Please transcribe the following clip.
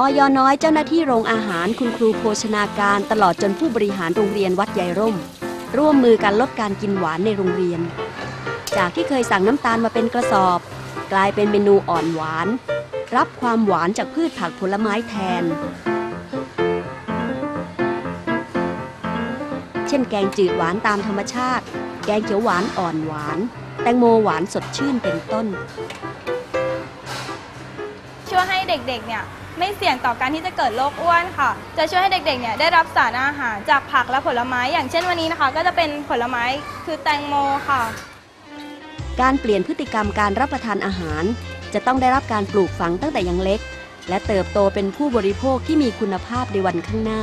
ออยน้อยเจ้าหน้าที่โรงอาหารคุณครูโภชนาการตลอดจนผู้บริหารโรงเรียนวัดใหญ่ร่ม ร่วมมือกันลดการกินหวานในโรงเรียน จากที่เคยสั่งน้ำตาลมาเป็นกระสอบ กลายเป็นเมนูอ่อนหวาน รับความหวานจากพืชผักผลไม้แทน เช่นแกงจืดหวานตามธรรมชาติ แกงเขียวหวานอ่อนหวาน แตงโมหวานสดชื่นเป็นต้น ช่วยให้เด็กๆเนี่ยไม่เสี่ยงต่อการที่จะเกิดโรคอ้วนค่ะ จะช่วยให้เด็กๆเนี่ยได้รับสารอาหารจากผักและผลไม้ อย่างเช่นวันนี้นะคะ ก็จะเป็นผลไม้คือแตงโมค่ะ การเปลี่ยนพฤติกรรมการรับประทานอาหาร จะต้องได้รับการปลูกฝังตั้งแต่ยังเล็ก และเติบโตเป็นผู้บริโภคที่มีคุณภาพในวันข้างหน้า